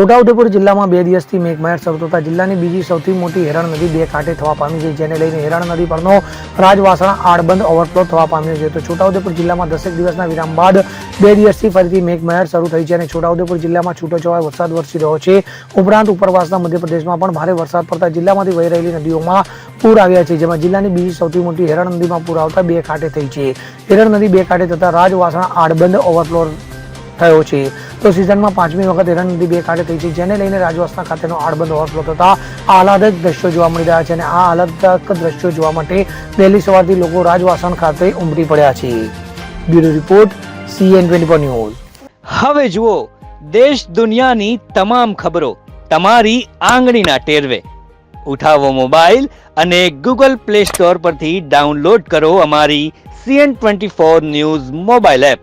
છોટાઉદેપુર જિલ્લામાં બે દિવસથી મેઘમહેર શરૂ થતા જિલ્લાની બીજી સૌથી મોટી હેરણ નદી બે કાંઠે થવા પામી છે, જેને લઈને હેરણ નદી પરનો રાજવાસણા આડબંધ ઓવરફ્લો થવા પામ્યો છે. તો છોટાઉદેપુર જિલ્લામાં દસેક દિવસના વિરામ બાદ બે દિવસથી ફરીથી મેઘમહેર શરૂ થઈ છે અને છોટાઉદેપુર જિલ્લામાં છૂટોછવાયો વરસાદ વરસી રહ્યો છે. ઉપરાંત ઉપરવાસના મધ્યપ્રદેશમાં પણ ભારે વરસાદ પડતા જિલ્લામાંથી વહી રહેલી નદીઓમાં પૂર આવ્યા છે, જેમાં જિલ્લાની બીજી સૌથી મોટી હેરણ નદીમાં પૂર આવતા બે કાંઠે થઈ છે. હેરણ નદી બે કાંઠે થતા રાજવાસણા આડબંધ ઓવરફ્લો થયો છે. તો સિઝનમાં પાંચમી વખત હેરણ બે કાંઠે થઈ છે. જેને લઈને રાજવાસના ખાતેનો આડબંધ ઓવરફ્લો થતા આહલાદક દ્રશ્યો જોવા મળી રહ્યા છે અને આ આહલાદક દ્રશ્યો જોવા માટે વહેલી સવારથી લોકો રાજવાસણ ખાતે ઉમટી પડ્યા છે. Bureau report CN twenty news. હવે જુઓ, દેશ દુનિયાની તમામ ખબરો તમારી આંગળીના ટેરવે. ઉઠાવો મોબાઈલ અને ગૂગલ પ્લે સ્ટોર પરથી ડાઉનલોડ કરો અમારી CN twenty four news mobile app.